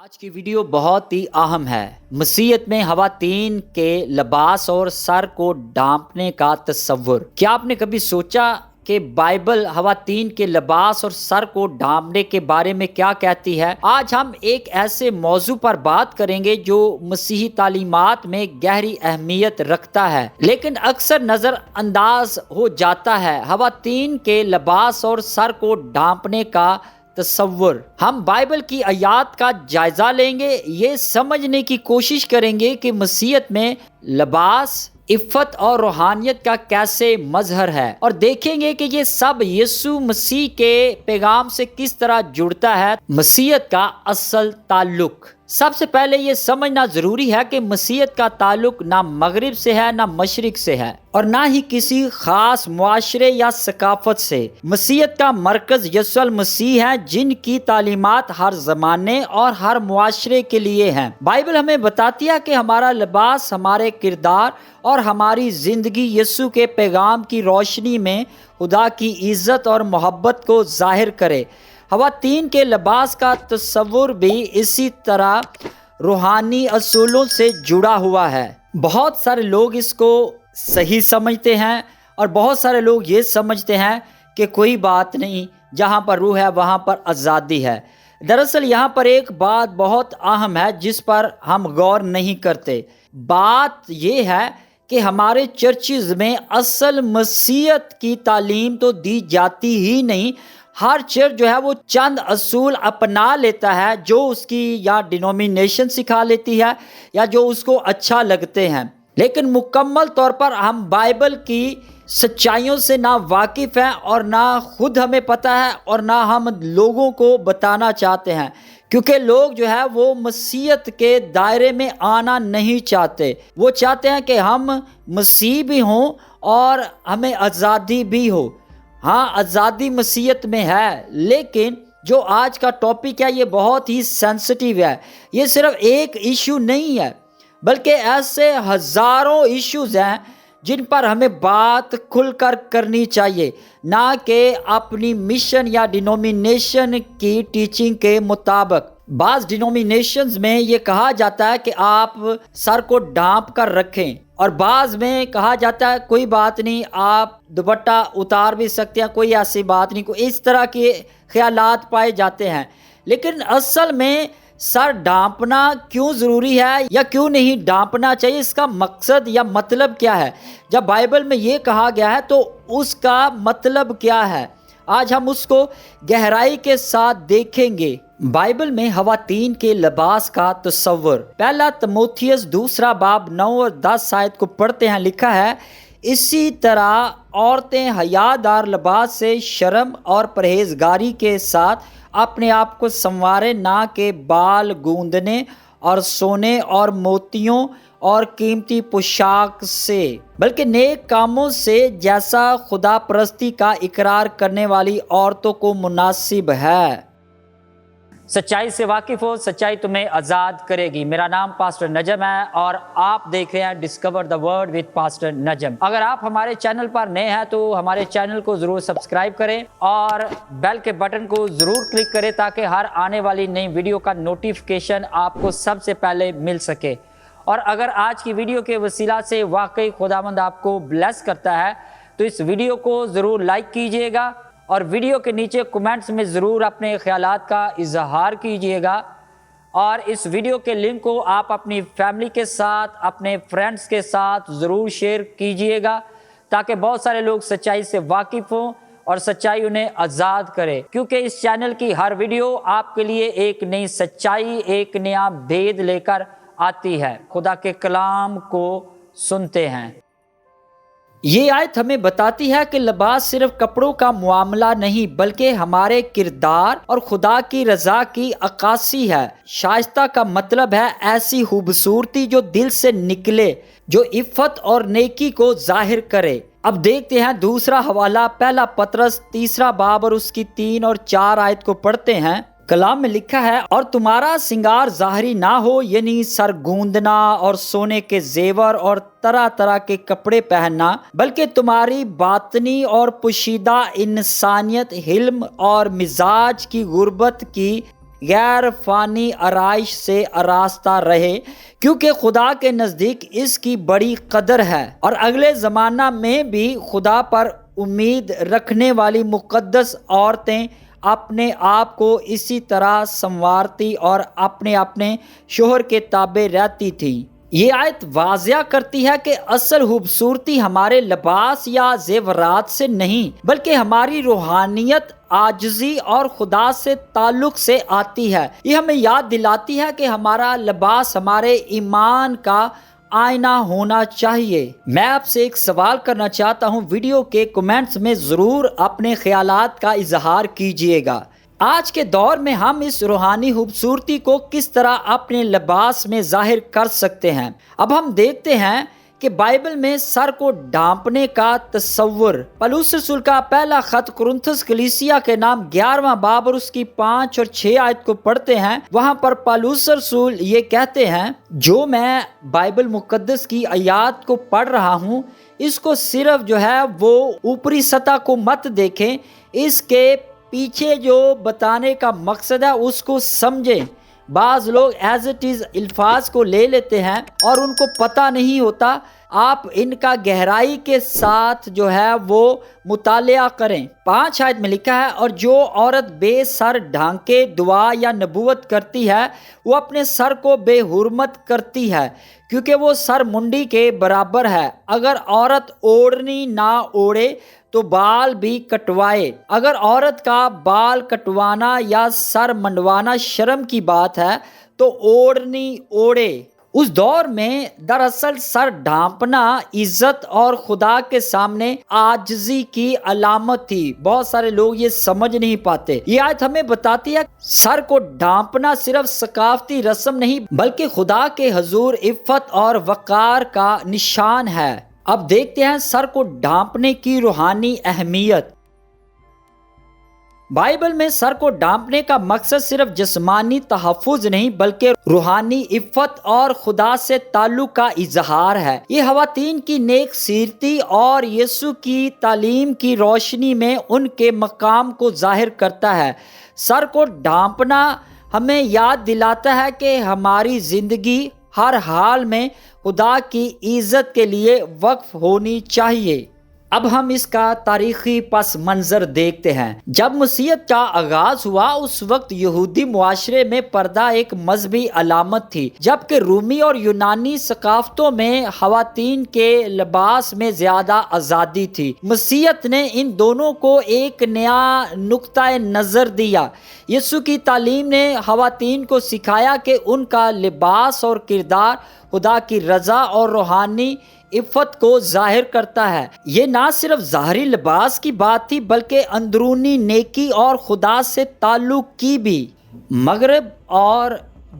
آج کی ویڈیو بہت ہی اہم ہے۔ مسیحت میں خواتین کے لباس اور سر کو ڈانپنے کا تصور۔ کیا آپ نے کبھی سوچا کہ بائبل خواتین کے لباس اور سر کو ڈھانپنے کے بارے میں کیا کہتی ہے؟ آج ہم ایک ایسے موضوع پر بات کریں گے جو مسیحی تعلیمات میں گہری اہمیت رکھتا ہے۔ لیکن اکثر نظر انداز ہو جاتا ہے۔ خواتین کے لباس اور سر کو ڈھانپنے کا تصور۔ ہم بائبل کی آیات کا جائزہ لیں گے، یہ سمجھنے کی کوشش کریں گے کہ مسیحت میں لباس، عفت اور روحانیت کا کیسے مظہر ہے۔ اور دیکھیں گے کہ یہ سب یسو مسیح کے پیغام سے کس طرح جڑتا ہے۔ مسیحت کا اصل تعلق۔ سب سے پہلے یہ سمجھنا ضروری ہے کہ مسیحت کا تعلق نہ مغرب سے ہے، نہ مشرق سے ہے اور نہ ہی کسی خاص معاشرے یا ثقافت سے۔ مسیحت کا مرکز یسو المسیح ہے جن کی تعلیمات ہر زمانے اور ہر معاشرے کے لیے ہیں۔ بائبل ہمیں بتاتی ہے کہ ہمارا لباس، ہمارے کردار اور ہماری زندگی یسو کے پیغام کی روشنی میں خدا کی عزت اور محبت کو ظاہر کرے۔ خواتین کے لباس کا تصور بھی اسی طرح روحانی اصولوں سے جڑا ہوا ہے۔ بہت سارے لوگ اس کو صحیح سمجھتے ہیں اور بہت سارے لوگ یہ سمجھتے ہیں کہ کوئی بات نہیں، جہاں پر روح ہے وہاں پر آزادی ہے۔ دراصل یہاں پر ایک بات بہت اہم ہے جس پر ہم غور نہیں کرتے۔ بات یہ ہے کہ ہمارے چرچز میں اصل مسیحت کی تعلیم تو دی جاتی ہی نہیں ہر چرچ جو ہے وہ چند اصول اپنا لیتا ہے، جو اس کی یا ڈینومینیشن سکھا لیتی ہے یا جو اس کو اچھا لگتے ہیں۔ لیکن مکمل طور پر ہم بائبل کی سچائیوں سے نہ واقف ہیں اور نہ خود ہمیں پتہ ہے اور نہ ہم لوگوں کو بتانا چاہتے ہیں۔ کیونکہ لوگ جو ہے وہ مسیحت کے دائرے میں آنا نہیں چاہتے۔ وہ چاہتے ہیں کہ ہم مسیح بھی ہوں اور ہمیں آزادی بھی ہو۔ ہاں آزادی مسیحت میں ہے، لیکن جو آج کا ٹاپک ہے، یہ بہت ہی سینسٹیو ہے۔ یہ صرف ایک ایشو نہیں ہے، بلکہ ایسے ہزاروں ایشوز ہیں جن پر ہمیں بات کھل کر کرنی چاہیے۔ نہ کہ اپنی مشن یا ڈینومینیشن کی ٹیچنگ کے مطابق۔ بعض ڈینومینیشنز میں یہ کہا جاتا ہے کہ آپ سر کو ڈانپ کر رکھیں اور بعض میں کہا جاتا ہے کوئی بات نہیں، آپ دوپٹہ اتار بھی سکتے ہیں، کوئی ایسی بات نہیں کوئی اس طرح کے خیالات پائے جاتے ہیں۔ لیکن اصل میں سر ڈانپنا کیوں ضروری ہے یا کیوں نہیں ڈانپنا چاہیے؟ اس کا مقصد یا مطلب کیا ہے؟ جب بائبل میں یہ کہا گیا ہے تو اس کا مطلب کیا ہے؟ آج ہم اس کو گہرائی کے ساتھ دیکھیں گے۔ بائبل میں خواتین کے لباس کا تصور۔ پہلا تموتھیس دوسرا باب نو اور دس شاید کو پڑھتے ہیں، لکھا ہے، اسی طرح عورتیں حیا دار لباس سے شرم اور پرہیزگاری کے ساتھ اپنے آپ کو سنوارے نہ کہ بال گوندنے اور سونے اور موتیوں اور قیمتی پوشاک سے، بلکہ نیک کاموں سے جیسا خدا پرستی کا اقرار کرنے والی عورتوں کو مناسب ہے۔ سچائی سے واقف ہو، سچائی تمہیں آزاد کرے گی۔ میرا نام پاسٹر نجم ہے اور آپ دیکھ رہے ہیں discover the word with pastor Najam. اگر آپ ہمارے چینل پر نئے ہیں تو ہمارے چینل کو ضرور سبسکرائب کریں اور بیل کے بٹن کو ضرور کلک کریں تاکہ ہر آنے والی نئی ویڈیو کا نوٹیفکیشن آپ کو سب سے پہلے مل سکے۔ اور اگر آج کی ویڈیو کے وسیلہ سے واقعی خدا مند آپ کو بلیس کرتا ہے، تو اس ویڈیو کو ضرور لائک کیجیے گا اور ویڈیو کے نیچے کومنٹس میں ضرور اپنے خیالات کا اظہار کیجیے گا۔ اور اس ویڈیو کے لنک کو آپ اپنی فیملی کے ساتھ، اپنے فرینڈز کے ساتھ ضرور شیئر کیجیے گا تاکہ بہت سارے لوگ سچائی سے واقف ہوں اور سچائی انہیں آزاد کرے۔ کیونکہ اس چینل کی ہر ویڈیو آپ کے لیے ایک نئی سچائی، ایک نیا بھید لے کر آتی ہے۔ خدا کے کلام کو سنتے ہیں۔ یہ آیت ہمیں بتاتی ہے کہ لباس صرف کپڑوں کا معاملہ نہیں، بلکہ ہمارے کردار اور خدا کی رضا کی عکاسی ہے۔ شائستہ کا مطلب ہے ایسی خوبصورتی جو دل سے نکلے، جو عفت اور نیکی کو ظاہر کرے۔ اب دیکھتے ہیں دوسرا حوالہ، پہلا پترس تیسرا باب اور اس کی تین اور چار آیت کو پڑھتے ہیں۔ کلام میں لکھا ہے، اور تمہارا سنگار ظاہری نہ ہو یعنی سر گوندنا اور سونے کے زیور اور طرح طرح کے کپڑے پہننا، بلکہ تمہاری باطنی اور پشیدہ انسانیت، حلم اور مزاج کی غربت کی غیر فانی آرائش سے آراستہ رہے، کیونکہ خدا کے نزدیک اس کی بڑی قدر ہے۔ اور اگلے زمانہ میں بھی خدا پر امید رکھنے والی مقدس عورتیں اپنے آپ کو اسی طرح سنوارتی اور اپنے اپنے شوہر کے تابع رہتی تھیں یہ آیت واضح کرتی ہے کہ اصل خوبصورتی ہمارے لباس یا زیورات سے نہیں، بلکہ ہماری روحانیت آجزی اور خدا سے تعلق سے آتی ہے۔ یہ ہمیں یاد دلاتی ہے کہ ہمارا لباس ہمارے ایمان کا آئینہ ہونا چاہیے۔ میں آپ سے ایک سوال کرنا چاہتا ہوں۔ ویڈیو کے کومنٹس میں ضرور اپنے خیالات کا اظہار کیجیے گا۔ آج کے دور میں ہم اس روحانی خوبصورتی کو کس طرح اپنے لباس میں ظاہر کر سکتے ہیں؟ اب ہم دیکھتے ہیں کہ بائبل میں سر کو ڈانپنے کا تصور۔ پلوس رسول کا پہلا خط کرنتھس کلیسیا کے نام گیارہواں باب اور اس کی پانچ اور چھ آیت کو پڑھتے ہیں۔ وہاں پر پلوس رسول یہ کہتے ہیں، جو میں بائبل مقدس کی آیات کو پڑھ رہا ہوں، اس کو صرف جو ہے وہ اوپری سطح کو مت دیکھیں، اس کے پیچھے جو بتانے کا مقصد ہے، اس کو سمجھیں۔ بعض لوگ ایز اٹ از الفاظ کو لے لیتے ہیں اور ان کو پتہ نہیں ہوتا، آپ ان کا گہرائی کے ساتھ جو ہے وہ مطالعہ کریں۔ پانچ آیت میں لکھا ہے، اور جو عورت بے سر ڈھانکے دعا یا نبوت کرتی ہے، وہ اپنے سر کو بے حرمت کرتی ہے، کیونکہ وہ سر منڈی کے برابر ہے۔ اگر عورت اوڑھنی نہ اوڑے تو بال بھی کٹوائے۔ اگر عورت کا بال کٹوانا یا سر منڈوانا شرم کی بات ہے، تو اوڑھنی اوڑے۔ اس دور میں دراصل سر ڈھانپنا عزت اور خدا کے سامنے آجزی کی علامت تھی۔ بہت سارے لوگ یہ سمجھ نہیں پاتے۔ یہ آیت ہمیں بتاتی ہے، سر کو ڈھانپنا صرف ثقافتی رسم نہیں، بلکہ خدا کے حضور عفت اور وقار کا نشان ہے۔ اب دیکھتے ہیں سر کو ڈانپنے کی روحانی اہمیت۔ بائبل میں سر کو ڈانپنے کا مقصد صرف جسمانی تحفظ نہیں بلکہ روحانی عفت اور خدا سے تعلق کا اظہار ہے۔ یہ خواتین کی نیک سیرتی اور یسو کی تعلیم کی روشنی میں ان کے مقام کو ظاہر کرتا ہے۔ سر کو ڈانپنا ہمیں یاد دلاتا ہے کہ ہماری زندگی ہر حال میں خدا کی عزت کے لیے وقف ہونی چاہیے۔ اب ہم اس کا تاریخی پس منظر دیکھتے ہیں۔ جب مسیحت کا آغاز ہوا، اس وقت یہودی معاشرے میں پردہ ایک مذہبی علامت تھی، جبکہ رومی اور یونانی ثقافتوں میں خواتین کے لباس میں زیادہ آزادی تھی۔ مسیحت نے ان دونوں کو ایک نیا نقطۂ نظر دیا۔ یسو کی تعلیم نے خواتین کو سکھایا کہ ان کا لباس اور کردار خدا کی رضا اور روحانی عفت کو ظاہر کرتا ہے۔ یہ نہ صرف ظاہری لباس کی بات تھی، بلکہ اندرونی نیکی اور خدا سے تعلق کی بھی۔ مغرب اور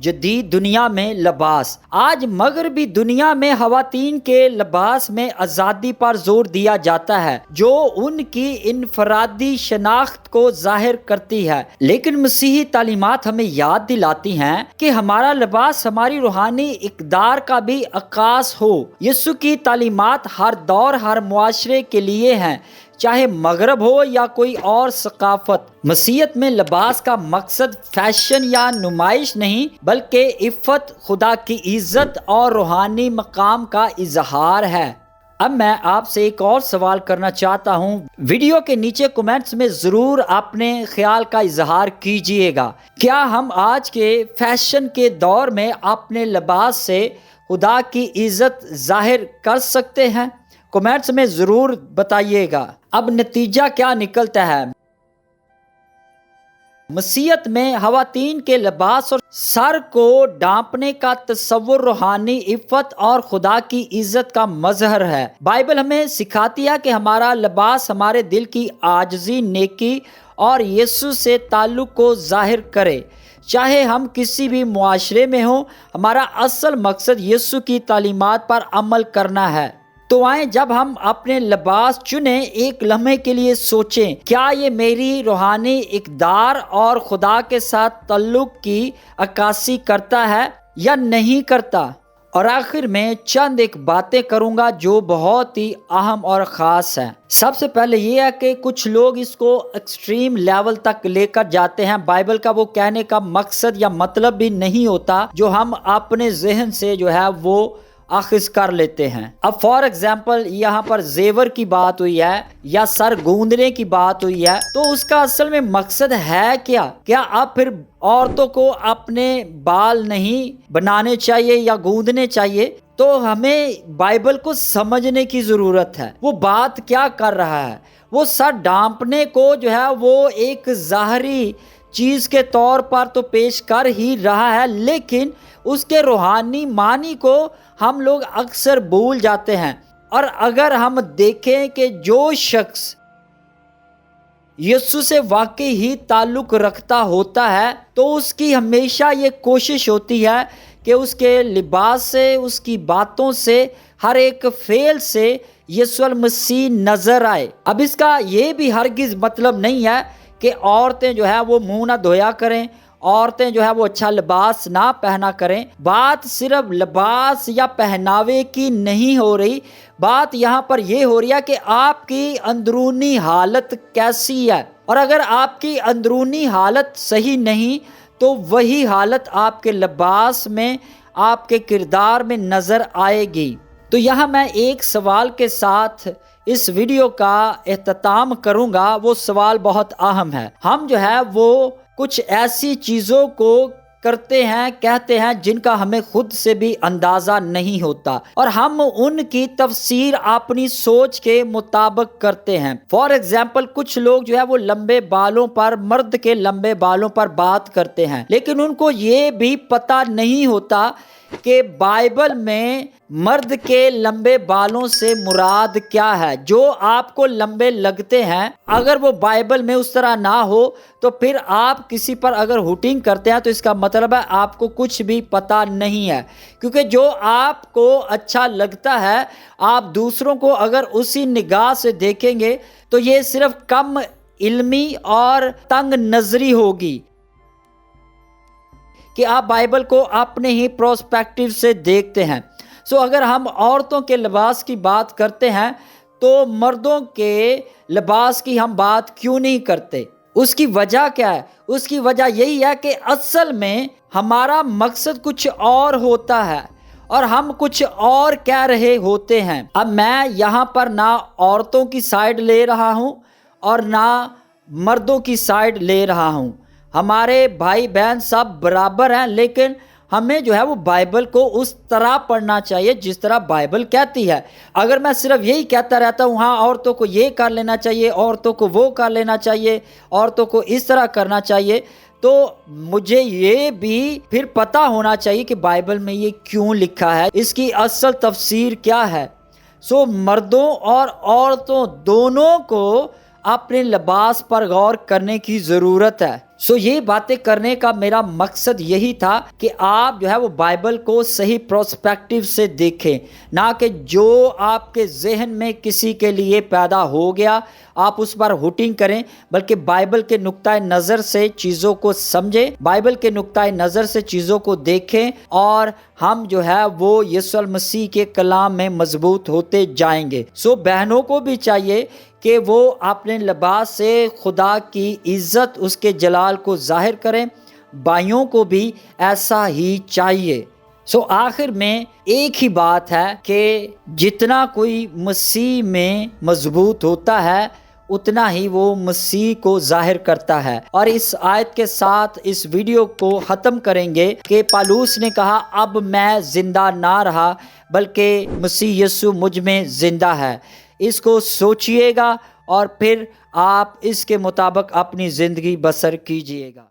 جدید دنیا میں لباس۔ آج مغربی دنیا میں خواتین کے لباس میں آزادی پر زور دیا جاتا ہے، جو ان کی انفرادی شناخت کو ظاہر کرتی ہے۔ لیکن مسیحی تعلیمات ہمیں یاد دلاتی ہیں کہ ہمارا لباس، ہماری روحانی اقدار کا بھی عکاس ہو۔ یسو کی تعلیمات ہر دور، ہر معاشرے کے لیے ہیں، چاہے مغرب ہو یا کوئی اور ثقافت۔ مسیحت میں لباس کا مقصد فیشن یا نمائش نہیں، بلکہ عفت، خدا کی عزت اور روحانی مقام کا اظہار ہے۔ اب میں آپ سے ایک اور سوال کرنا چاہتا ہوں۔ ویڈیو کے نیچے کومنٹس میں ضرور اپنے خیال کا اظہار کیجیے گا۔ کیا ہم آج کے فیشن کے دور میں اپنے لباس سے خدا کی عزت ظاہر کر سکتے ہیں؟ کومنٹس میں ضرور بتائیے گا۔ اب نتیجہ کیا نکلتا ہے؟ مسیحت میں خواتین کے لباس اور سر کو ڈانپنے کا تصور، روحانی عفت اور خدا کی عزت کا مظہر ہے۔ بائبل ہمیں سکھاتی ہے کہ ہمارا لباس ہمارے دل کی آجزی نیکی اور یسو سے تعلق کو ظاہر کرے۔ چاہے ہم کسی بھی معاشرے میں ہوں، ہمارا اصل مقصد یسو کی تعلیمات پر عمل کرنا ہے۔ تو آئیں جب ہم اپنے لباس چنیں، ایک لمحے کے لیے سوچیں، کیا یہ میری روحانی اقدار اور خدا کے ساتھ تعلق کی عکاسی کرتا ہے یا نہیں کرتا؟ اور آخر میں چند ایک باتیں کروں گا جو بہت ہی اہم اور خاص ہیں۔ سب سے پہلے یہ ہے کہ کچھ لوگ اس کو ایکسٹریم لیول تک لے کر جاتے ہیں۔ بائبل کا وہ کہنے کا مقصد یا مطلب بھی نہیں ہوتا جو ہم اپنے ذہن سے جو ہے وہ اخذ کر لیتے ہیں۔ اب فار ایگزامپل یہاں پر زیور کی بات ہوئی ہے یا سر گوندنے کی بات ہوئی ہے تو اس کا اصل میں مقصد ہے کیا؟ کیا اب پھر عورتوں کو اپنے بال نہیں بنانے چاہیے یا گوندنے چاہیے؟ تو ہمیں بائبل کو سمجھنے کی ضرورت ہے۔ وہ بات کیا کر رہا ہے؟ وہ سر ڈانپنے کو جو ہے وہ ایک ظاہری چیز کے طور پر تو پیش کر ہی رہا ہے، لیکن اس کے روحانی معنی کو ہم لوگ اکثر بھول جاتے ہیں۔ اور اگر ہم دیکھیں کہ جو شخص یسو سے واقعی ہی تعلق رکھتا ہوتا ہے، تو اس کی ہمیشہ یہ کوشش ہوتی ہے کہ اس کے لباس سے، اس کی باتوں سے، ہر ایک فیل سے یسو المسیح نظر آئے۔ اب اس کا یہ بھی ہرگز مطلب نہیں ہے کہ عورتیں جو ہے وہ منہ نہ دھویا کریں عورتیں جو ہے وہ اچھا لباس نہ پہنا کریں۔ بات صرف لباس یا پہناوے کی نہیں ہو رہی، بات یہاں پر یہ ہو رہی ہے کہ آپ کی اندرونی حالت کیسی ہے۔ اور اگر آپ کی اندرونی حالت صحیح نہیں، تو وہی حالت آپ کے لباس میں، آپ کے کردار میں نظر آئے گی۔ تو یہاں میں ایک سوال کے ساتھ اس ویڈیو کا اختتام کروں گا۔ وہ سوال بہت اہم ہے۔ ہم جو ہے وہ کچھ ایسی چیزوں کو کرتے ہیں، کہتے ہیں جن کا ہمیں خود سے بھی اندازہ نہیں ہوتا۔ اور ہم ان کی تفسیر اپنی سوچ کے مطابق کرتے ہیں۔ فار ایگزامپل کچھ لوگ جو ہے وہ لمبے بالوں پر، مرد کے لمبے بالوں پر بات کرتے ہیں۔ لیکن ان کو یہ بھی پتا نہیں ہوتا کہ بائبل میں مرد کے لمبے بالوں سے مراد کیا ہے؟ جو آپ کو لمبے لگتے ہیں، اگر وہ بائبل میں اس طرح نہ ہو، تو پھر آپ کسی پر اگر ہوٹنگ کرتے ہیں، تو اس کا مطلب ہے آپ کو کچھ بھی پتا نہیں ہے۔ کیونکہ جو آپ کو اچھا لگتا ہے، آپ دوسروں کو اگر اسی نگاہ سے دیکھیں گے، تو یہ صرف کم علمی اور تنگ نظری ہوگی۔ کہ آپ بائبل کو اپنے ہی پروسپیکٹو سے دیکھتے ہیں۔ سو so اگر ہم عورتوں کے لباس کی بات کرتے ہیں تو مردوں کے لباس کی ہم بات کیوں نہیں کرتے؟ اس کی وجہ کیا ہے؟ اس کی وجہ یہی ہے کہ اصل میں ہمارا مقصد کچھ اور ہوتا ہے اور ہم کچھ اور کہہ رہے ہوتے ہیں۔ اب میں یہاں پر نہ عورتوں کی سائڈ لے رہا ہوں اور نہ مردوں کی سائڈ لے رہا ہوں۔ ہمارے بھائی بہن سب برابر ہیں، لیکن ہمیں جو ہے وہ بائبل کو اس طرح پڑھنا چاہیے جس طرح بائبل کہتی ہے۔ اگر میں صرف یہی کہتا رہتا ہوں ہاں عورتوں کو یہ کر لینا چاہیے، عورتوں کو وہ کر لینا چاہیے، عورتوں کو اس طرح کرنا چاہیے، تو مجھے یہ بھی پھر پتہ ہونا چاہیے کہ بائبل میں یہ کیوں لکھا ہے، اس کی اصل تفسیر کیا ہے۔ سو مردوں اور عورتوں دونوں کو اپنے لباس پر غور کرنے کی ضرورت ہے۔ سو یہ باتیں کرنے کا میرا مقصد یہی تھا کہ آپ جو ہے وہ بائبل کو صحیح پروسپیکٹو سے دیکھیں، نہ کہ جو آپ کے ذہن میں کسی کے لیے پیدا ہو گیا، آپ اس پر ہوٹنگ کریں، بلکہ بائبل کے نقطۂ نظر سے چیزوں کو سمجھیں، بائبل کے نقطۂ نظر سے چیزوں کو دیکھیں اور ہم جو ہے وہ یسو المسیح کے کلام میں مضبوط ہوتے جائیں گے۔ سو بہنوں کو بھی چاہیے کہ وہ اپنے لباس سے خدا کی عزت اس کے جلال کو ظاہر کریں بائیوں کو بھی ایسا ہی چاہیے۔ سو آخر میں ایک ہی بات ہے کہ جتنا کوئی مسیح میں مضبوط ہوتا ہے، اتنا ہی وہ مسیح کو ظاہر کرتا ہے۔ اور اس آیت کے ساتھ اس ویڈیو کو ختم کریں گے کہ پالوس نے کہا، اب میں زندہ نہ رہا، بلکہ مسیح یسو مجھ میں زندہ ہے۔ اس کو سوچئے گا اور پھر آپ اس کے مطابق اپنی زندگی بسر کیجیے گا۔